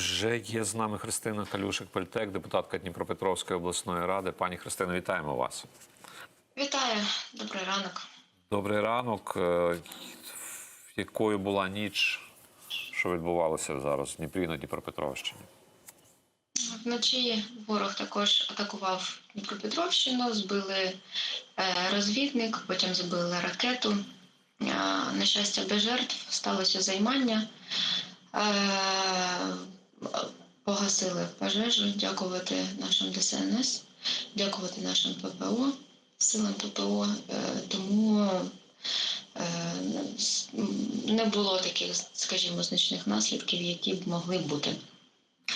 Вже є з нами Христина Калюшик Пельтек, депутатка Дніпропетровської обласної ради. Пані Христино, вітаємо вас. Вітаю, добрий ранок. Добрий ранок. Е, Якою була ніч, що відбувалося зараз в Дніпрі на Дніпропетровщині? Вночі ворог також атакував Дніпропетровщину, збили е, розвідник, потім збили ракету. Е, На щастя, без жертв сталося займання. Погасили пожежу, дякувати нашим ДСНС, дякувати нашим ППО, силам ППО. Е, Тому е, не було таких, скажімо, значних наслідків, які б могли бути.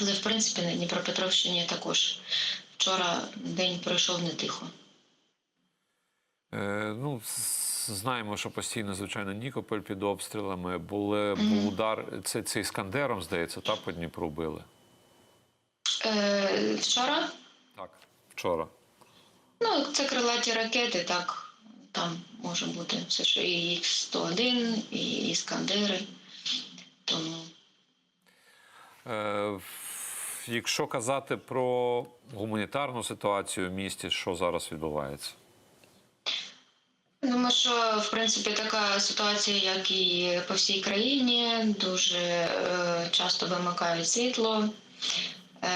Але в принципі на Дніпропетровщині також вчора день пройшов не тихо. Е, ну, знаємо, що постійно, звичайно, Нікополь під обстрілами. Були, був удар. Це, це Іскандером, здається, та по Дніпру били. Е, вчора Так, вчора. ну це крилаті ракети, так там може бути все, що і Х-101, і Іскандери. Тому Е, Якщо казати про гуманітарну ситуацію в місті, що зараз відбувається? Думаю, що в принципі така ситуація, як і по всій країні, дуже е, часто вимикають світло, е,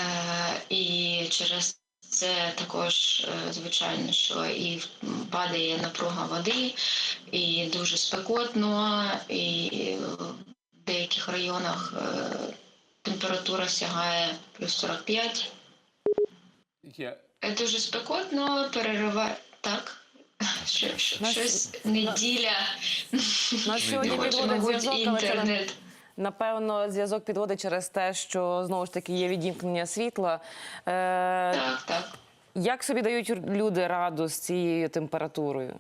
і через це також е, звичайно, що і падає напруга води, і дуже спекотно, і в деяких районах е, температура сягає плюс 45. Є. Е, Дуже спекотно, перериває так. Що, що, щось неділя. На сьогодні підводить зв'язок, але це напевно зв'язок підводить через те, що знову ж таки є відімкнення світла. Е, Так, так. як собі дають люди раду з цією температурою?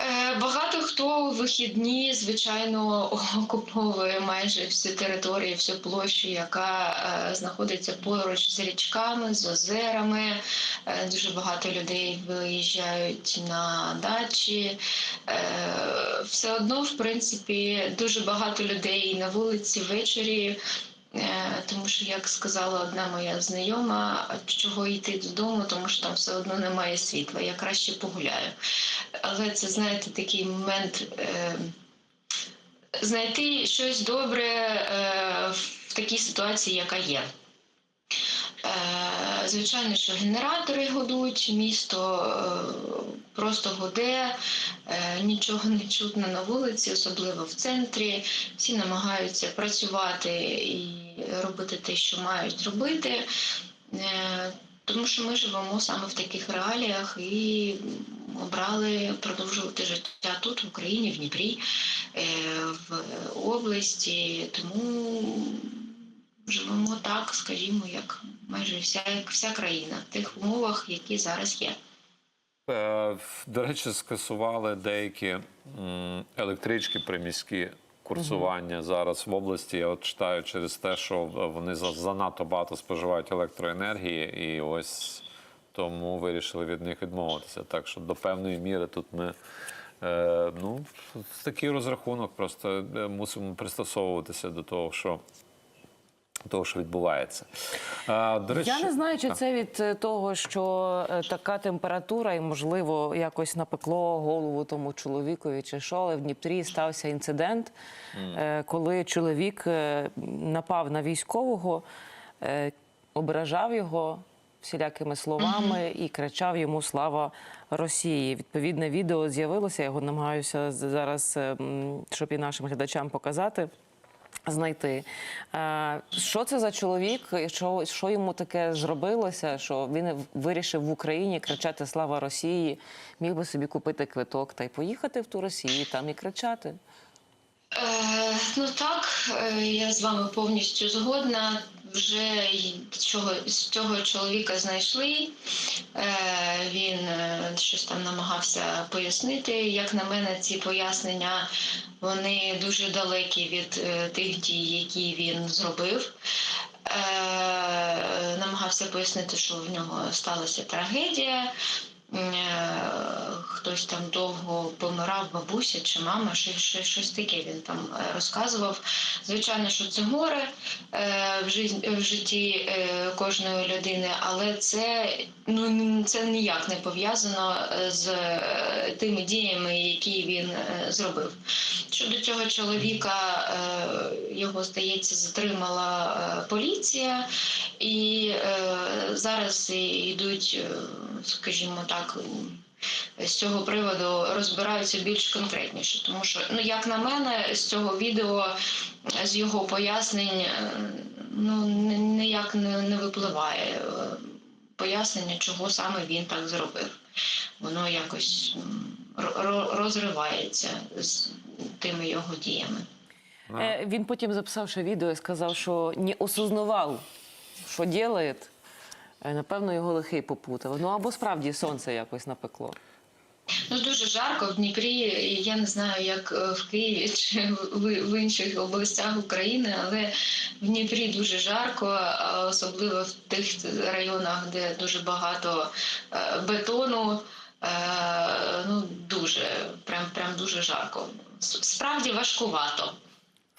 Е, Багато хто у вихідні, звичайно, окуповує майже всю територію, всю площу, яка е, знаходиться поруч з річками, з озерами. Е, дуже багато людей виїжджають на дачі. Все одно, в принципі, дуже багато людей на вулиці ввечері. Е, Тому що, як сказала одна моя знайома, чого йти додому, тому що там все одно немає світла. Я краще погуляю. Але це, знаєте, такий момент е, знайти щось добре е, в такій ситуації, яка є. Звичайно, що генератори гудуть, місто просто гуде, е, нічого не чутно на вулиці, особливо в центрі. Всі намагаються працювати і робити те, що мають робити. Е, Тому що ми живемо саме в таких реаліях і обрали продовжувати життя тут, в Україні, в Дніпрі, е, в області. Тому живемо так, скажімо, як майже вся, як вся країна в тих умовах, які зараз є. Е, До речі, скасували деякі електрички приміські курсування зараз в області. Я от читаю через те, що вони за- занадто багато споживають електроенергії, і ось тому вирішили від них відмовитися. Так що до певної міри тут ми. Е, ну, такий розрахунок, просто е, мусимо пристосовуватися до того, що, того, що відбувається. До речі, Я не знаю, чи Так. це від е, того, що е, така температура, і можливо якось напекло голову тому чоловікові, чи що, але в Дніпрі стався інцидент, е, коли чоловік напав на військового, ображав його всілякими словами і кричав йому Слава Росії. Відповідне відео з'явилося. Я його намагаюся зараз, е, щоб і нашим глядачам показати знайти. Е, Що це за чоловік? Що, що йому таке зробилося? Що він вирішив в Україні кричати Слава Росії, міг би собі купити квиток та й поїхати в ту Росію, там і кричати. Е, ну так, е, я з вами повністю згодна. Вже з цього чоловіка знайшли. Е, він е, щось там намагався пояснити. Як на мене, ці пояснення вони дуже далекі від е, тих дій, які він зробив. Намагався пояснити, що в нього сталася трагедія. Хтось там довго помирав, бабуся чи мама, щось, щось таке він там е, розказував. Звичайно, що це горе е, в, житті, е, кожної людини, але це, ну, це ніяк не пов'язано з тими діями, які він зробив. Щодо цього чоловіка, його, здається, затримала поліція, і зараз йдуть, скажімо так, з цього приводу розбираються більш конкретніше. Тому що, ну як на мене, з цього відео, з його пояснень, е, ну ніяк не, не випливає е, пояснення, чого саме він так зробив. Воно якось розривається з тими його діями. Е, Він потім записав ще відео і сказав, що не осознавав, що робить. Е, Напевно, його лихий попутав. Ну або справді сонце якось напекло. Ну дуже жарко в Дніпрі. Я не знаю, як е, в Києві чи в, в інших областях України, але в Дніпрі дуже жарко, особливо в тих районах, де дуже багато е, бетону. Ну дуже, прям прям дуже жарко. Справді важкувато.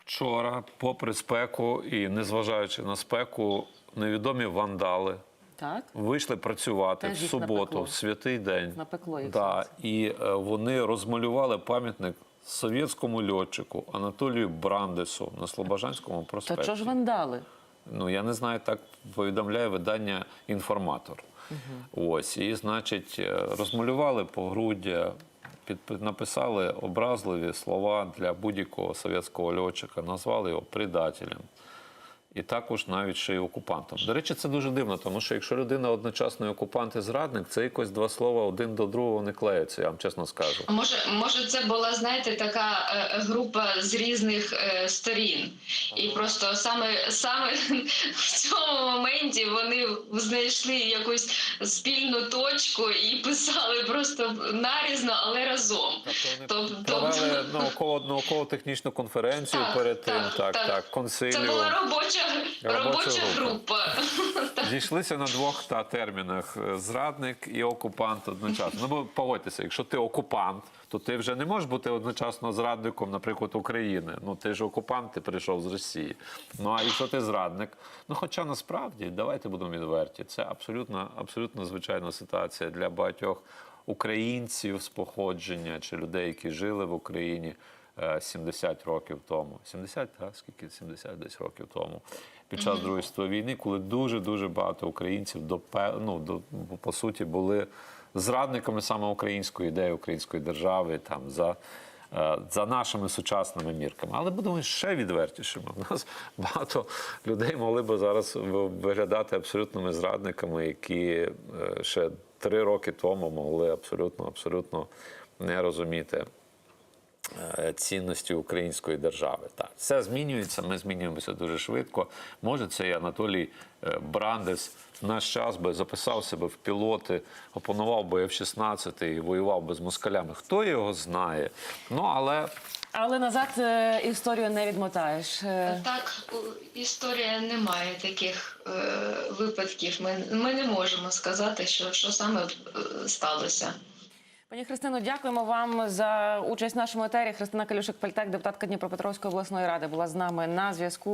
Вчора, попри спеку і незважаючи на спеку, невідомі вандали Так? вийшли працювати Теж в їх суботу, напекло. в святий день. Напекло їх Да, сонце. і е, вони розмалювали пам'ятник совєтському льотчику Анатолію Брандесу на Слобожанському проспекті. чого ж вандали? Ну я не знаю, так повідомляє видання інформатор. Ось і значить, е, розмалювали погруддя, під, написали образливі слова для будь-якого совєтського льотчика, назвали його предателем. І також навіть ще й окупантом. До речі, це дуже дивно, тому що якщо людина одночасно і окупант і зрадник, це якось два слова один до другого не клеються, я вам чесно скажу. А Може, може, це була, знаєте, така е, група з різних е, сторін. І просто саме, саме в цьому моменті вони знайшли якусь спільну точку і писали просто нарізно, але разом. Тобто провели тобто- науково науково технічну конференцію Так, перед тим, так, так, так, так. Це консиліум. була робоча, Робоча група. Зійшлися на двох та термінах е, зрадник і окупант одночасно. Ну бо погодьтеся, якщо ти окупант, то ти вже не можеш бути одночасно зрадником, наприклад, України. Ну ти ж окупант, ти прийшов з Росії. Ну а якщо ти зрадник, ну хоча насправді давайте будемо відверті, це абсолютно, абсолютно звичайна ситуація для багатьох українців з походження чи людей, які жили в Україні. Е, 70 років тому. 70, так? Скільки? 70 десь років тому. Під час Другої світової війни, коли дуже-дуже багато українців до, ну, до, по суті були зрадниками саме української ідеї, української держави, там, за, е, за нашими сучасними мірками. Але будемо ще відвертішими. У нас багато людей могли би зараз виглядати абсолютними зрадниками, які е, ще три роки тому могли абсолютно, абсолютно не розуміти е, цінності української держави. Так, все змінюється, ми змінюємося дуже швидко. Може, цей Анатолій е, Брандес наш час би записав себе в пілоти, опанував би F-16 і воював би з москалями. Хто його знає? Ну але Але назад е, історію не відмотаєш. Е, Так, історія не має таких е, випадків. Ми, ми не можемо сказати, що, що саме е, сталося. Пані Христино, дякуємо вам за участь в нашому етері. Христина Калюшик-Пальтек, депутатка Дніпропетровської обласної ради, була з нами на зв'язку.